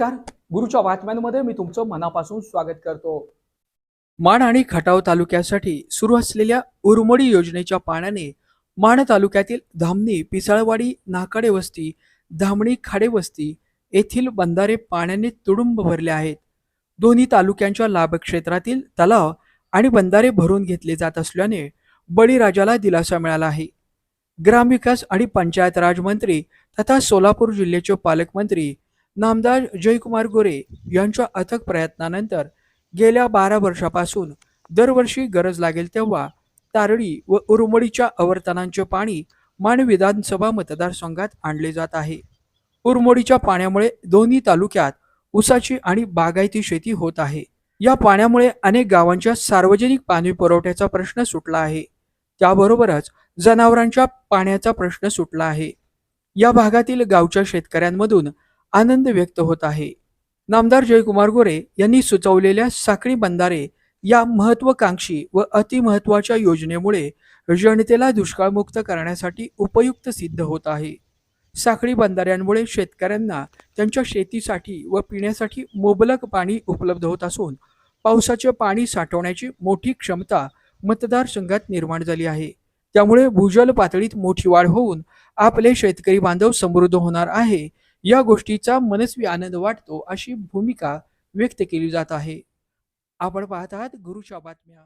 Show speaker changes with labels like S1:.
S1: नमस्कार. गुरुच्या बातम्यांमध्ये मी तुमचं मनापासून स्वागत करतो. माण आणि खटाव तालुक्यासाठी सुरू असलेल्या उरमडी योजनेच्या पाण्याने माण तालुक्यातील धामणी पिसाळवाडी नाकाडे वस्ती धामणी खाडे वस्ती येथील बंधारे पाण्याने तुडुंब भरले आहेत. दोन्ही तालुक्यांच्या लाभक्षेत्रातील तलाव आणि बंधारे भरून घेतले जात असल्याने बळीराजाला दिलासा मिळाला आहे. ग्रामविकास आणि पंचायत राज मंत्री तथा सोलापूर जिल्ह्याचे पालकमंत्री नामदार जयकुमार गोरे यांच्या अथक प्रयत्नानंतर गेल्या बारा वर्षापासून दरवर्षी गरज लागेल तेव्हा तारळी व उरमोडीच्या आवर्तनांचे पाणी मान विधानसभा मतदारसंघात आणले जात आहे. उरमोडीच्या पाण्यामुळे दोन्ही तालुक्यात ऊसाची आणि बागायती शेती होत आहे. या पाण्यामुळे अनेक गावांच्या सार्वजनिक पाणी पुरवठ्याचा प्रश्न सुटला आहे. त्याबरोबरच जनावरांच्या पाण्याचा प्रश्न सुटला आहे. या भागातील गावच्या शेतकऱ्यांमधून आनंद व्यक्त होत आहे. नामदार जयकुमार गोरे यांनी सुचवलेल्या साखळी बंधारे या महत्वाकांक्षी व अतिमहत्वाच्या योजनेमुळे जनतेला दुष्काळमुक्त करण्यासाठी उपयुक्त सिद्ध होत आहे. साखळी बंधाऱ्यांमुळे शेतकऱ्यांना त्यांच्या शेतीसाठी व पिण्यासाठी मुबलक पाणी उपलब्ध होत असून पावसाचे पाणी साठवण्याची मोठी क्षमता मतदारसंघात निर्माण झाली आहे. त्यामुळे भूजल पातळीत मोठी वाढ होऊन आपले शेतकरी बांधव समृद्ध होणार आहे या गोष्टीचा मनस्वी आनंद वाटतो अशी भूमिका व्यक्त केली जात आहे. आपण पाहत आहात गुरुच्या बातम्या.